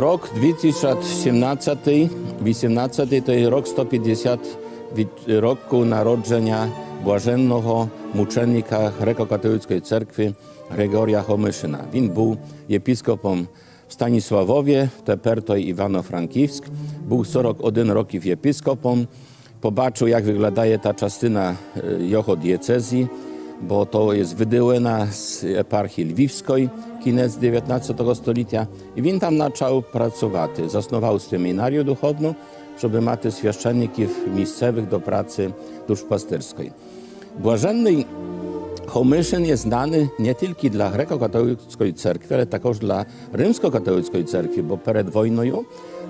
Rok 2017-2018 to jest rok 150 roku narodzenia błażennego muczennika grekokatolickiej cerkwi Gregoria Homyszyna. Win był episkopom w Stanisławowie, teper to Iwano-Frankiwsk. Był 41 w episkopom. Pobaczył, jak wyglądaje ta czastyna e, jego diecezji. Дієцезії, бо то jest виділена з епархії Львівської, кінець 19 століття. І він там почав працювати. Заснував семінарію духовну, щоб мати священників місцевих до праці душпастирської. Блаженний Homyszyn jest znany nie tylko dla grekokatolickiej cerkwi, ale також dla римсько-католицької церкви, бо перед війною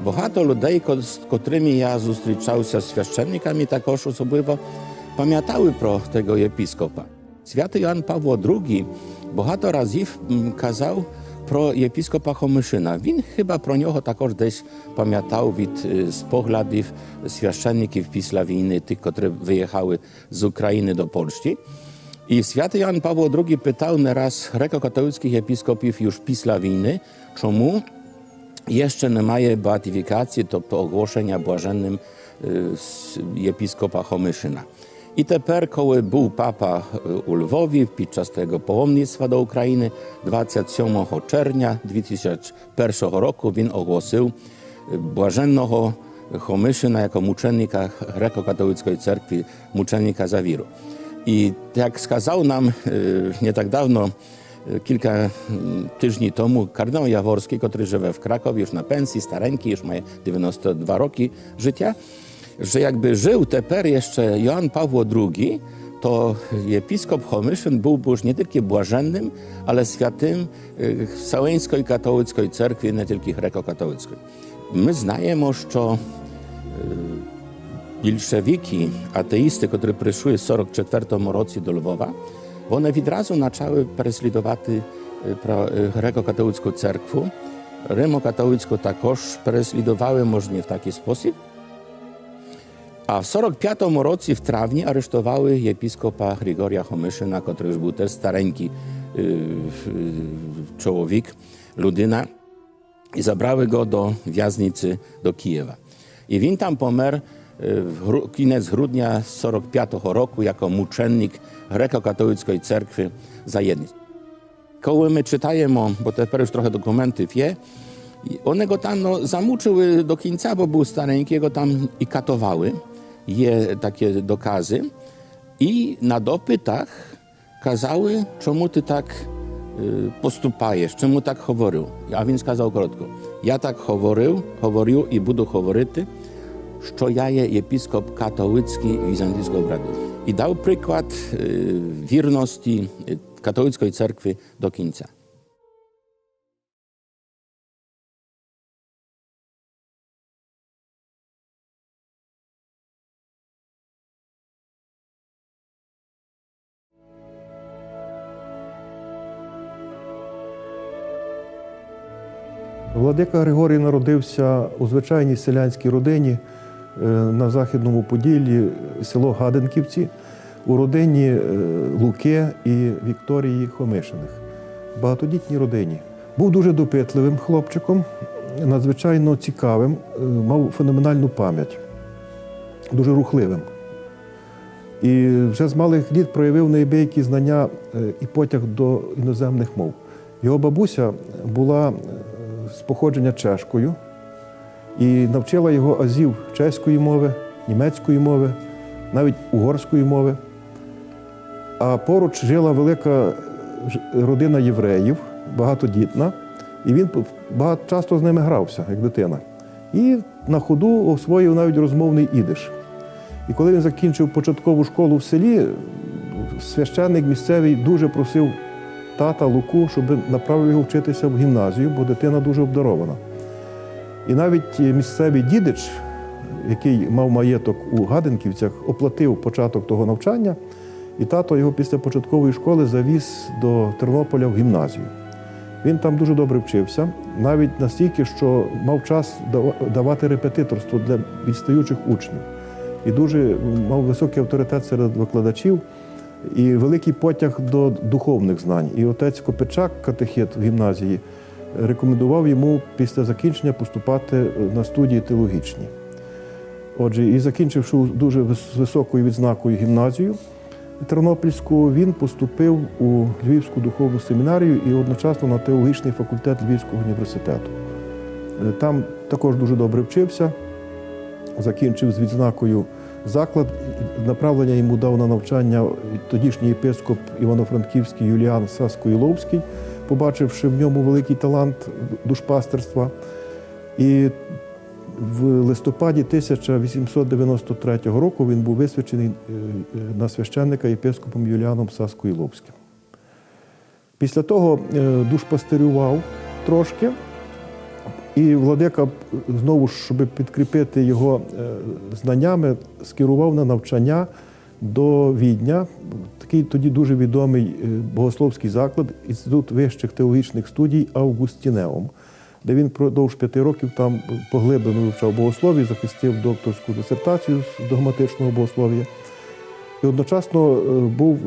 багато людей, ко- з котрими я зустрічався з священниками, також особливо пам'ятали про tego єпіскопа. Святий Іоанн Павло II багато разів м, казав про єпіскопа Хомишина. Він хіба про нього також десь пам'ятав від е, споглядів священників після війни, тих, котрі виїхали з України до Польщі. I święty Jan Paweł II pytał nieraz grekokatolickich episkopów już pісля wojny, czemu jeszcze nie mają beatyfikacji, to po ogłoszenia błażennym y, z episkopa Homyszyna. I te perkoły był papa y, u Lwowi podczas tego połomnictwa do Ukrainy 27 czerwca 2001 roku win ogłosił y, błażennego Homyszyna jako muczennika grekokatolickiej cerkwi, muczennika Zawiru. I jak skazał nam y, nie tak dawno, kilka mm, tygodni temu, kardynał Jaworski, który żyje w Krakowie, już na pensji, stareńki, już ma 92 roki życia, że jakby żył teper jeszcze Jan Pawło II, to episkop Homyszyn byłby już nie tylko błażennym, ale świętym y, w całeńskiej katolickiej cerkwi, nie tylko grekokatolickiej. My znajemy, że y, Bilszewiki, ateisty, które przyszły w 1944 roku do Lwowa, one od razu zaczęły perslidować y, grekokatolicką cerkwę. Rimokatolicką takoż perslidowały może nie w taki sposób, такий спосіб. А в 45-му році, в травні, арештували єпіскопа Григорія Хомишина, котрий ж був теж старенький е, е, чоловік, людина, і забрали go do в'язниці до Києва. І він там помер е, в гру- кінець грудня 45-го року як мученик греко-католицької церкви за єдність. Коли ми читаємо, бо тепер już trochę документів є, і вони go там no, замучили до кінця, бо був старенький, його там і катували. Є такі докази. І на допитах казали, чому ти так е, поступаєш, чому так говорив. А він сказав коротко: я так говорив, говорю і буду говорити, що я є єпіскоп католицький Візантійського брата. І дав приклад е, вірності е, католицької Владика Григорій народився у звичайній селянській родині е, на Західному Поділлі, село Гаденківці, у родині е, Луки і Вікторії Хомишиних, багатодітній родині. Був дуже допитливим хлопчиком, надзвичайно цікавим, е, мав феноменальну пам'ять, дуже рухливим. І вже з малих літ проявив неабиякі знання і потяг до іноземних мов. Його бабуся була з походження чешкою і навчила його азів чеської мови, німецької мови, навіть угорської мови. А поруч жила велика родина євреїв, багатодітна, і він часто з ними грався, як дитина. І на ходу освоїв навіть розмовний ідиш. І коли він закінчив початкову школу в селі, священник місцевий дуже просив тата Луку, щоб направив його вчитися в гімназію, бо дитина дуже обдарована. І навіть місцевий дідич, який мав маєток у Гаденківцях, оплатив початок того навчання, і тато його після початкової школи завіз до Тернополя в гімназію. Він там дуже добре вчився, навіть настільки, що мав час давати репетиторство для відстаючих учнів. І дуже мав високий авторитет серед викладачів і великий потяг до духовних знань. І отець Копичак, катехет в гімназії, рекомендував йому після закінчення поступати е, на студії теологічні. Отже, і закінчивши дуже вис- високою відзнакою гімназію Тернопільську, він поступив у Львівську духовну семінарію і одночасно на теологічний факультет Львівського університету. Е, Там також дуже добре вчився, закінчив з відзнакою заклад. Направлення йому дав на навчання тодішній єпископ Івано-Франківський Юліан Саско-Іловський, побачивши в ньому великий талант душпастерства. І в листопаді 1893 року він був висвячений е, е, на священника єпископом Юліаном Саско-Іловським. Після того е, душпастерював трошки, і владика, знову щоб підкріпити його е, знаннями, скерував на навчання до Відня. Такий тоді дуже відомий е, богословський заклад, Інститут вищих теологічних студій Августінеум, де він продовж п'яти років там поглиблено вивчав богослов'я, захистив докторську дисертацію з догматичного богослов'я. І одночасно е, був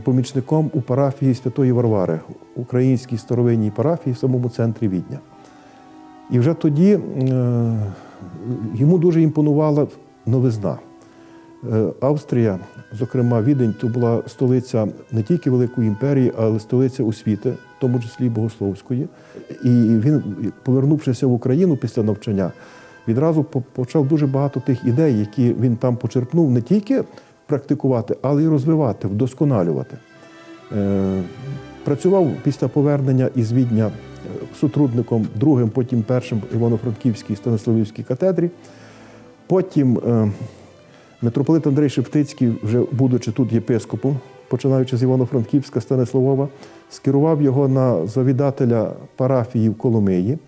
помічником у парафії Святої Варвари, українській старовинній парафії в самому центрі Відня. І вже тоді е, йому дуже імпонувала новизна. Е, Австрія, зокрема Відень, то була столиця не тільки Великої імперії, але столиця освіти, в тому числі богословської. І він, повернувшись в Україну після навчання, відразу почав дуже багато тих ідей, які він там почерпнув, не тільки практикувати, але й розвивати, вдосконалювати. Працював після повернення із Відня е, сутрудником другим, потім першим Івано-Франківській Станиславівській катедрі. Потім е, митрополит Андрей Шептицький, вже будучи тут єпископом, починаючи з Івано-Франківська Станиславова, скерував його на завідателя парафії в Коломиї.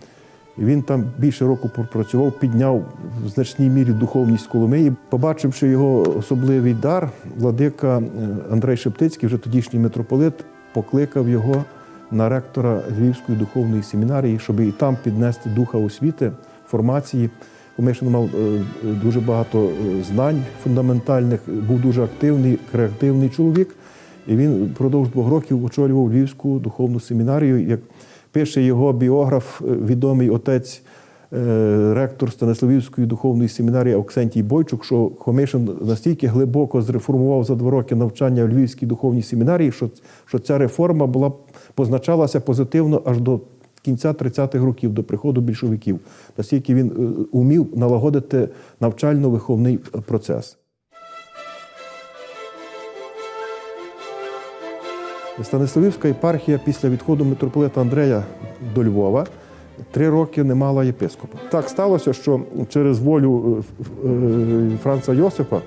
Він там більше року пропрацював, підняв в значній мірі духовність Коломиї. Побачивши його особливий дар, владика е, Андрей Шептицький, вже тодішній митрополит, покликав його на ректора Львівської духовної семінарії, щоб і там піднести духа освіти, формації. Комишин мав е, дуже багато е, знань фундаментальних, був дуже активний, креативний чоловік. І він впродовж двох років очолював Львівську духовну семінарію. Як пише його біограф, е, відомий отець, ректор Станиславівської духовної семінарії Оксентій Бойчук, що Хомишин настільки глибоко зреформував за два роки навчання в Львівській духовній семінарії, що, що ця реформа була позначалася позитивно аж до кінця 30-х років, до приходу більшовиків. Настільки він е, умів налагодити навчально-виховний процес. Станиславівська єпархія після відходу митрополита Андрея до Львова три роки не мала єпископа. Так сталося, що через волю е, е, Франца Йосипа,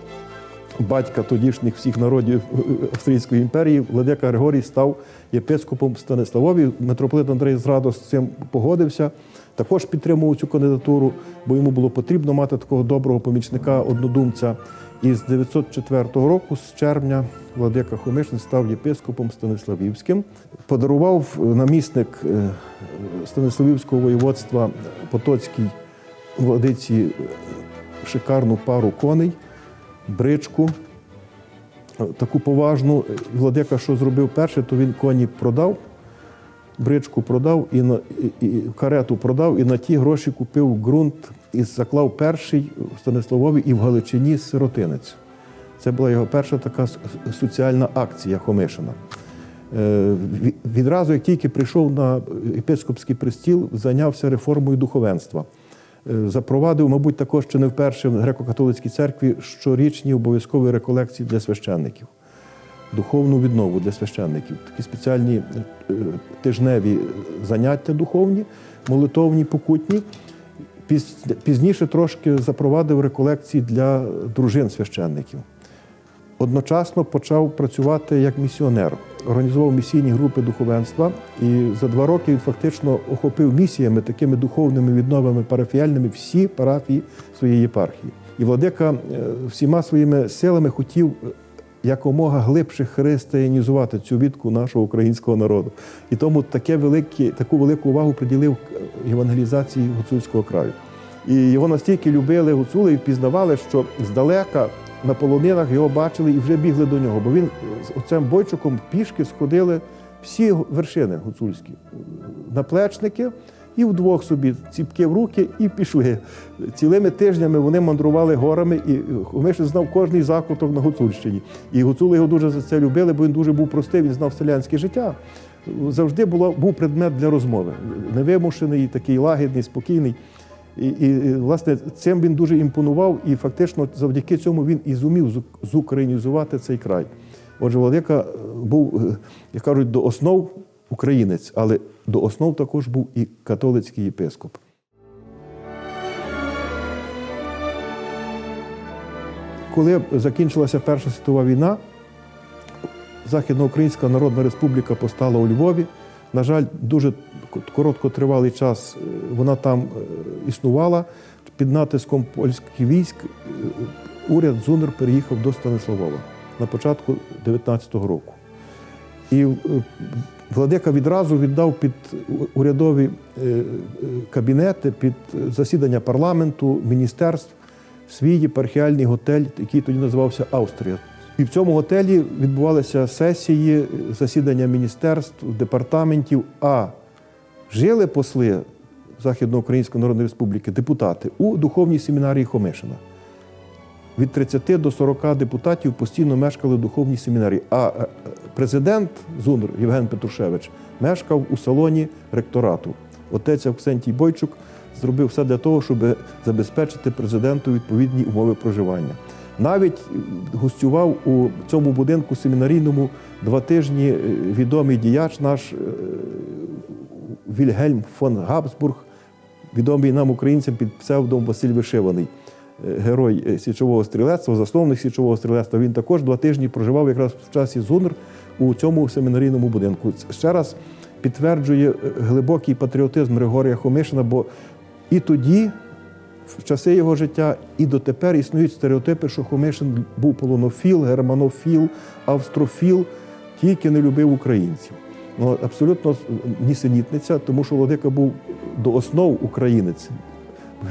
батька тодішніх всіх народів е, Австрійської імперії, владика Григорій став єпископом Станиславові. Митрополит Андрей зрадо з цим погодився. Також підтримував цю кандидатуру, бо йому було потрібно мати такого доброго помічника, однодумця. І з 904 року, з червня, владика Хомишин став єпископом Станиславівським. Подарував намісник е, Станиславівського воєводства Потоцькій владиці е, шикарну пару коней, бричку. Е, Таку поважну владика, що зробив перше, то він коні продав, бричку продав і на і, і карету продав, і на ті гроші купив ґрунт і заклав перший в Станиславові і в Галичині сиротинець. Це була його перша така соціальна акція Хомишина. Е, Відразу, як тільки прийшов на єпископський престіл, зайнявся реформою духовенства. Е, Запровадив, мабуть, також чи не вперше в греко-католицькій церкві щорічні обов'язкові реколекції для священників, духовну віднову для священників, такі спеціальні е, тижневі заняття духовні, молитовні, покутні. Пізніше трошки запровадив реколекції для дружин священників. Одночасно почав працювати як місіонер, організував місійні групи духовенства і за два роки він фактично охопив місіями, такими духовними відновами парафіяльними всі парафії своєї єпархії. І владика е, всіма своїми силами хотів е, якомога глибше християнізувати цю відку нашого українського народу. І тому таке велике, таку велику увагу приділив евангелізації гуцульського краю. І його настільки любили гуцули і впізнавали, що здалека на полонинах його бачили і вже бігли до нього. Бо він з оцем бойчуком пішки сходили всі вершини гуцульські. Наплечники, і вдвох собі ціпки в руки і пішли. Цілими тижнями вони мандрували горами, і Хомишин знав кожний закуток на Гуцульщині. І гуцули його дуже за це любили, бо він дуже був простий, він знав селянське життя. Завжди було, був предмет для розмови. Невимушений, такий лагідний, спокійний. І, і, і, власне, цим він дуже імпонував, і фактично завдяки цьому він і зумів зукраїнізувати цей край. Отже, Владика був, е, як кажуть, до основ українець, але до основ також був і католицький єпископ. Коли закінчилася Перша світова війна, Західноукраїнська Народна Республіка постала у Львові. На жаль, дуже короткотривалий час е, вона там е, існувала. Під натиском польських військ е, уряд Зунер переїхав до Станиславова на початку 19-го року. І владика відразу віддав під урядові е, е, кабінети, під засідання парламенту, міністерств свій єпархіальний готель, який тоді називався Австрія. І в цьому готелі відбувалися сесії, засідання міністерств, департаментів. А жили посли Західноукраїнської Народної Республіки, депутати у духовній семінарії Хомишина. Від 30 до 40 депутатів постійно мешкали в духовній семінарії. А е, президент Зунр Євген Петрушевич мешкав у салоні ректорату. Отець Авксентій Бойчук зробив все для того, щоб забезпечити президенту відповідні умови проживання. Навіть е, гостював у цьому будинку семінарійному два тижні е, відомий діяч наш Вільгельм фон Габсбург, відомий нам українцям під псевдом Василь Вишиваний, герой е, січового стрілецтва, засновник січового стрілецтва. Він також два тижні проживав якраз в часі Зунр у цьому семінарійному будинку. Ще раз підтверджує е, глибокий патріотизм Григорія Хомишина, бо і тоді, в часи його життя, і дотепер існують стереотипи, що Хомишин був полонофіл, германофіл, австрофіл, тільки не любив українців. Ну, абсолютно нісенітниця, тому що Владика був до основ українець.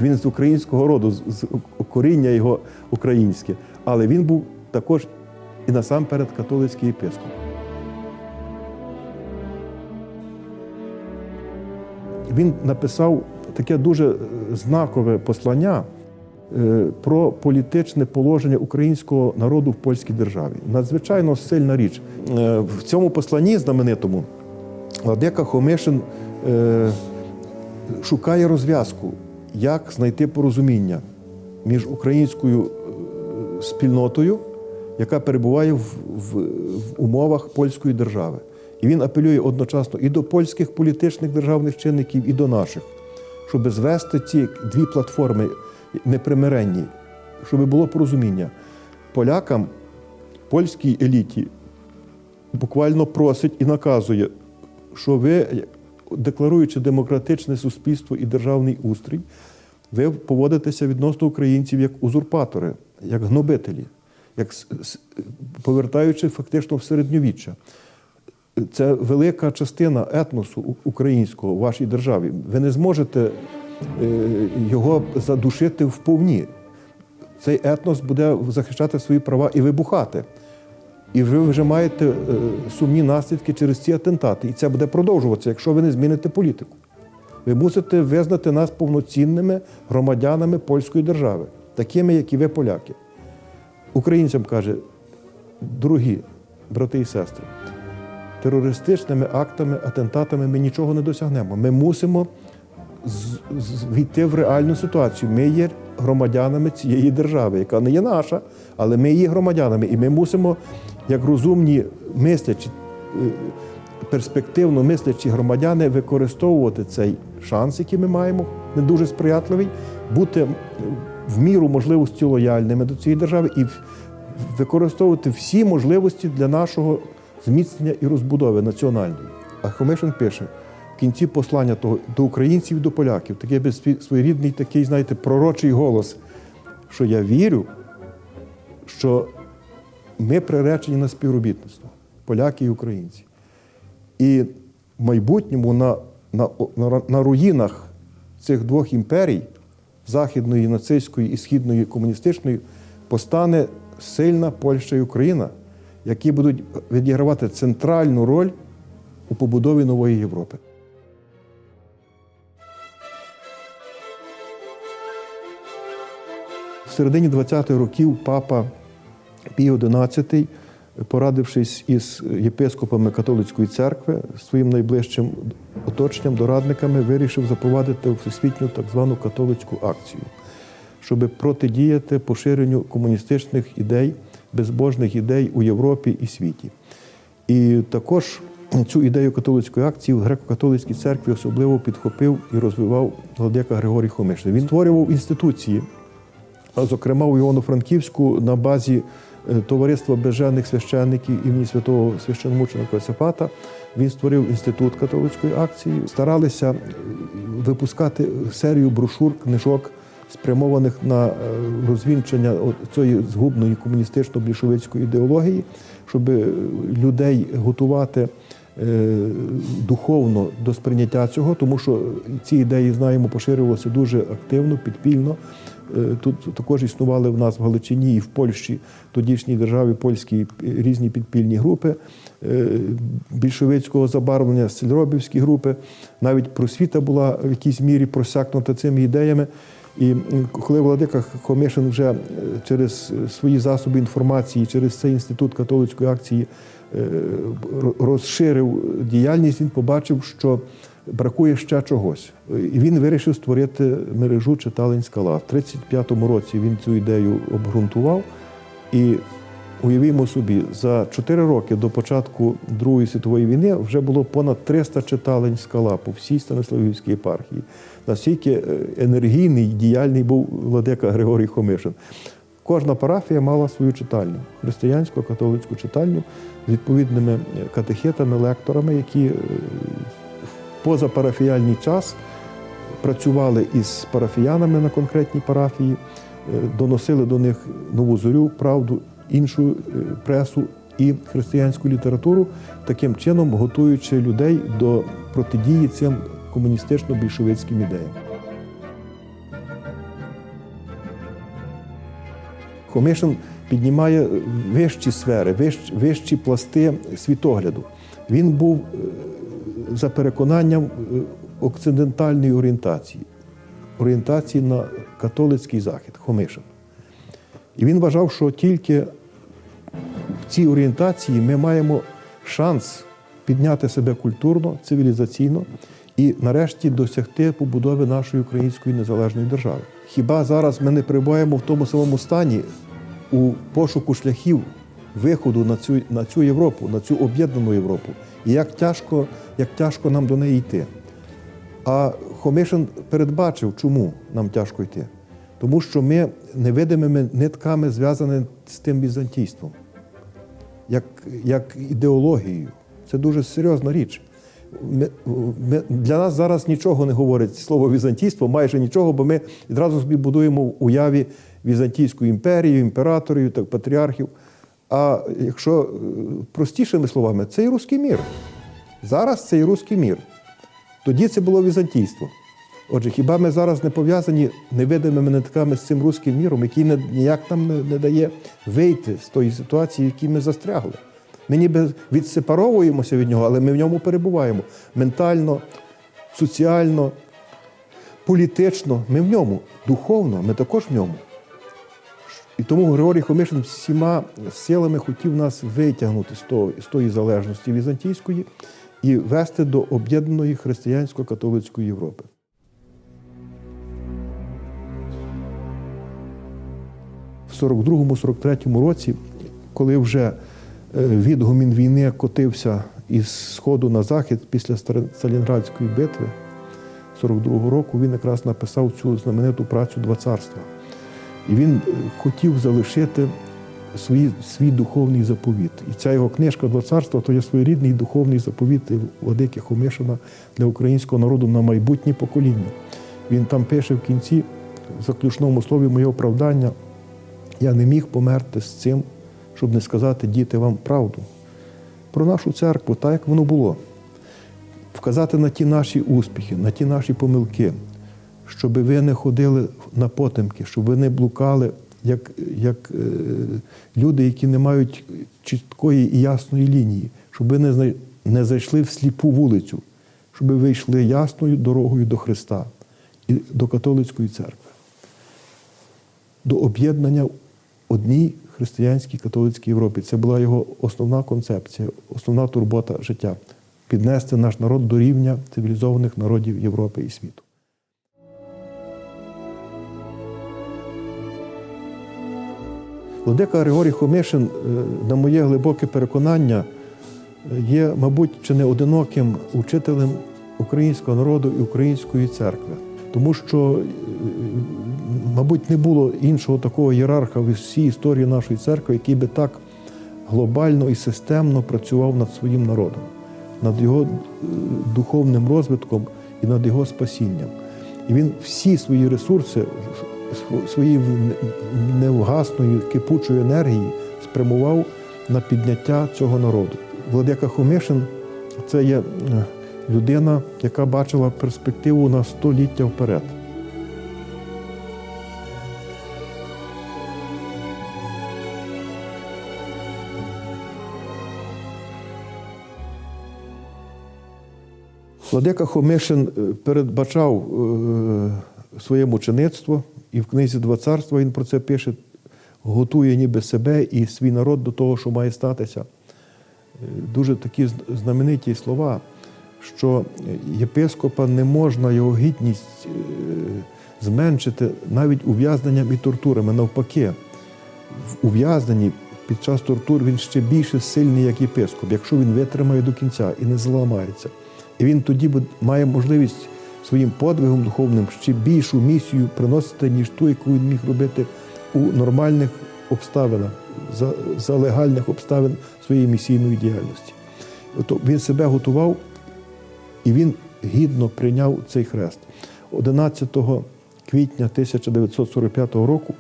Він з українського роду, з коріння його українське. Але він був також і насамперед католицький єпископ. Він написав таке дуже е, знакове послання е, про політичне положення українського народу в польській державі. Надзвичайно сильна річ. Е, В цьому посланні знаменитому Владика Хомишин шукає розв'язку, як знайти порозуміння між українською е, спільнотою, яка перебуває в, в, в умовах польської держави. І він апелює одночасно і до польських політичних державних чинників, і до наших, щоб звести ці дві платформи непримиренні, щоб було порозуміння. Полякам, польській еліті буквально просить і наказує, що ви, декларуючи демократичне суспільство і державний устрій, ви поводитеся відносно українців як узурпатори, як гнобителі, як повертаючи фактично в середньовіччя. Це велика частина етносу українського в вашій державі. Ви не зможете е, його задушити вповні. Цей етнос буде захищати свої права і вибухати. І ви вже маєте е, сумні наслідки через ці атентати. І це буде продовжуватися, якщо ви не зміните політику. Ви мусите визнати нас повноцінними громадянами польської держави, такими, як і ви, поляки. Українцям каже, дорогі брати і сестри, терористичними актами, атентатами ми нічого не досягнемо. Ми мусимо війти в реальну ситуацію. Ми є громадянами цієї держави, яка не є наша, але ми є громадянами. І ми мусимо, як розумні мислячі, е, перспективно мислячі громадяни, використовувати цей шанс, який ми маємо, не дуже сприятливий, бути в міру можливості лояльними до цієї держави і використовувати всі можливості для нашого зміцнення і розбудови національної. А Хомишин пише в кінці послання того до українців і до поляків, такий своєрідний такий, знаєте, пророчий голос, що я вірю, що ми приречені на співробітництво, поляки і українці. І в майбутньому на, на, на, на руїнах цих двох імперій, західної, нацистської і східної комуністичної, постане сильна Польща і Україна, які будуть відігравати центральну роль у побудові нової Європи. В середині 20-х років папа Пій XI, порадившись із єпископами католицької церкви, своїм найближчим оточенням, дорадниками, вирішив запровадити всесвітню так звану католицьку акцію, щоб протидіяти поширенню комуністичних ідей, безбожних ідей у Європі і світі. І також цю ідею католицької акції в греко-католицькій церкві особливо підхопив і розвивав владика Григорій Хомишин. Він створював інституції, зокрема у Івано-Франківську на базі Товариства безженних священників імені святого священомученика Йосифата він створив інститут католицької акції. Старалися е, випускати серію брошур, книжок, спрямованих на е, розвінчення цієї згубної комуністично-більшовицької ідеології, щоб е, людей готувати е, духовно до сприйняття цього, тому що ці ідеї, знаємо, поширювалися дуже активно, підпільно. Е, Тут також існували в нас в Галичині і в Польщі, тодішній державі польській різні підпільні групи е, більшовицького забарвлення, сельробівські групи. Навіть просвіта була в якійсь мірі просякнута цими ідеями. І коли владика Хомишин вже е, через свої засоби інформації, через цей інститут католицької акції розширив діяльність, він побачив, що бракує ще чогось. І він вирішив створити мережу читалень скала. В 35-му році він цю ідею обґрунтував. І уявімо собі, за 4 роки до початку Другої світової війни вже було понад 300 читалень скала по всій Станиславівській єпархії. Настільки е, енергійний, діяльний був владика Григорій Хомишин. Кожна парафія мала свою читальню, християнську, католицьку читальню з відповідними е, катехетами, лекторами, які е, позапарафіяльний час працювали із парафіянами на конкретній парафії, е, доносили до них нову зорю, правду, іншу е, пресу і християнську літературу, таким чином готуючи людей до протидії цим комуністично-більшовицьким ідеям. Хомишин піднімає вищі сфери, вищ- вищі пласти світогляду. Він був е, за переконанням е, окцидентальної орієнтації, орієнтації на католицький захід, Хомишин. І він вважав, що тільки в цій орієнтації ми маємо шанс підняти себе культурно, цивілізаційно і нарешті досягти побудови нашої української незалежної держави. Хіба зараз ми не перебуваємо в тому самому стані у пошуку шляхів виходу на цю, на цю Європу, на цю об'єднану Європу? І як тяжко, як тяжко нам до неї йти? А Хомишин передбачив, чому нам тяжко йти. Тому що ми невидимими нитками зв'язані з тим візантійством, як, як ідеологією. Це дуже серйозна річ. Ми, ми, для нас зараз нічого не говорить слово візантійство, майже нічого, бо ми відразу собі будуємо в уяві Візантійську імперію, імператорів, так, патріархів. А якщо е, простішими словами, це і руський мір. Зараз це і руський мір. Тоді це було візантійство. Отже, хіба ми зараз не пов'язані невидимими нитками з цим руським міром, який ніяк нам не, не дає вийти з тої ситуації, в якій ми застрягли? Ми ніби відсепаровуємося від нього, але ми в ньому перебуваємо ментально, соціально, політично. Ми в ньому, духовно, ми також в ньому. І тому Григорій Хомишин всіма силами хотів нас витягнути з, того, з тої залежності візантійської і вести до об'єднаної християнсько-католицької Європи. В 42-43 році, коли вже е, відгомін війни котився із сходу на захід після Сталінградської битви 42-го року, він якраз написав цю знамениту працю Два царства. І він хотів залишити свій, свій духовний заповіт. І ця його книжка Два царства то є своєрідний духовний заповіт Владики Хомишина для українського народу на майбутнє покоління. Він там пише в кінці, в заключному слові моє оправдання, я не міг померти з цим, щоб не сказати діти вам правду. Про нашу церкву, так як воно було. Вказати на ті наші успіхи, на ті наші помилки, щоб ви не ходили на потемки, щоб ви не блукали, як, як е, люди, які не мають чіткої і ясної лінії, щоб ви не, не зайшли в сліпу вулицю, щоб ви йшли ясною дорогою до Христа і до католицької церкви. до об'єднання одній християнській католицькій Європі. Це була його основна концепція, основна турбота життя піднести наш народ до рівня цивілізованих народів Європи і світу. Владика Григорій Хомишин, е, на моє глибоке переконання, е, є, мабуть, чи не одиноким учителем українського народу і української церкви. Тому що, е, мабуть, не було іншого такого ієрарха в всій історії нашої церкви, який би так глобально і системно працював над своїм народом, над його духовним розвитком і над його спасінням. І він всі свої ресурси, св- свої в- невгасної кипучої енергії спрямував на підняття цього народу. Владика Хомишин це є е, людина, яка бачила перспективу на століття вперед. Владика Хомишин е, передбачав е, своє мучеництво, і в книзі Два царства він про це пише, готує ніби себе і свій народ до того, що має статися. Дуже такі знамениті слова, що єпископа не можна його гідність е, зменшити навіть ув'язненням і тортурами. Навпаки, в ув'язненні під час тортур він ще більше сильний, як єпископ, якщо він витримає до кінця і не зламається. І він тоді має можливість своїм подвигом духовним ще більшу місію приносити, ніж ту, яку він міг робити у нормальних обставинах, за, за легальних обставин своєї місійної діяльності. Ото він себе готував і він гідно прийняв цей хрест. 11 квітня 1945 року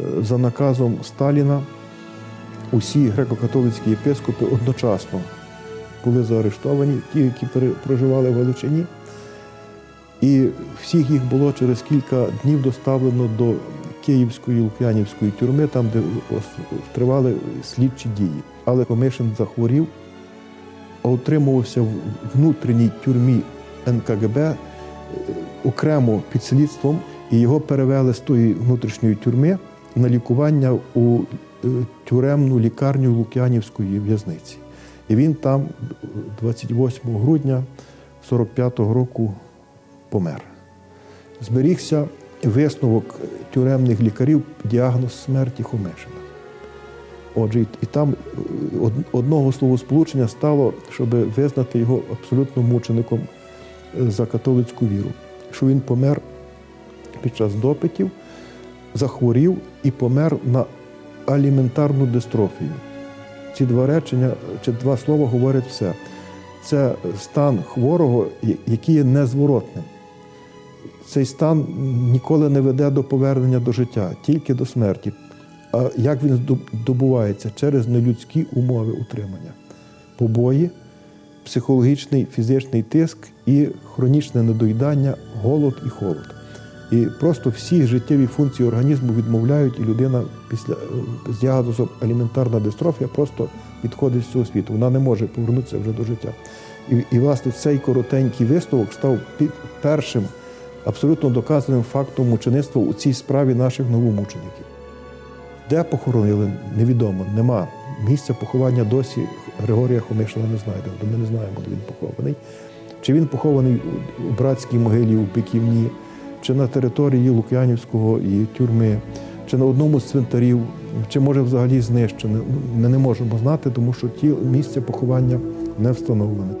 е, за наказом Сталіна усі греко-католицькі єпископи одночасно були заарештовані, ті, які проживали в Галичині. І всіх їх було через кілька днів доставлено до Київської Лук'янівської тюрми, там, де тривали слідчі дії. Але Комишин захворів, а утримувався в внутрішній тюрмі НКГБ е, окремо під слідством, і його перевели з тої внутрішньої тюрми на лікування у е, тюремну лікарню Лук'янівської в'язниці. І він там 28 грудня 45-го року помер. Зберігся висновок тюремних лікарів, діагноз смерті Хомешина. Отже, і- там е, од- одного словосполучення стало, щоб визнати його абсолютно мучеником е, за католицьку віру, що він помер під час допитів, захворів і помер на аліментарну дистрофію. Ці два речення чи два слова говорять все. Це стан хворого, який є незворотним. Цей стан ніколи не веде до повернення до життя, тільки до смерті. А як він добувається? Через нелюдські умови утримання, побої, психологічний фізичний тиск і хронічне недоїдання, голод і холод. І просто всі життєві функції організму відмовляють, і людина після з діагнозом аліментарна дистрофія просто відходить з цього світу. Вона не може повернутися вже до життя. І, і власне цей коротенький висновок став першим абсолютно доказаним фактом мучеництва у цій справі наших новомучеників. Де похоронили, невідомо, нема. Місця поховання досі Григорія Хомишина не знайдено, то ми не знаємо, де він похований. Чи він похований у- братській могилі у Пеківні, чи на території Лук'янівського і тюрми, чи на одному з цвинтарів, чи може взагалі знищене. Ми не можемо знати, тому що ті місце поховання не встановлене.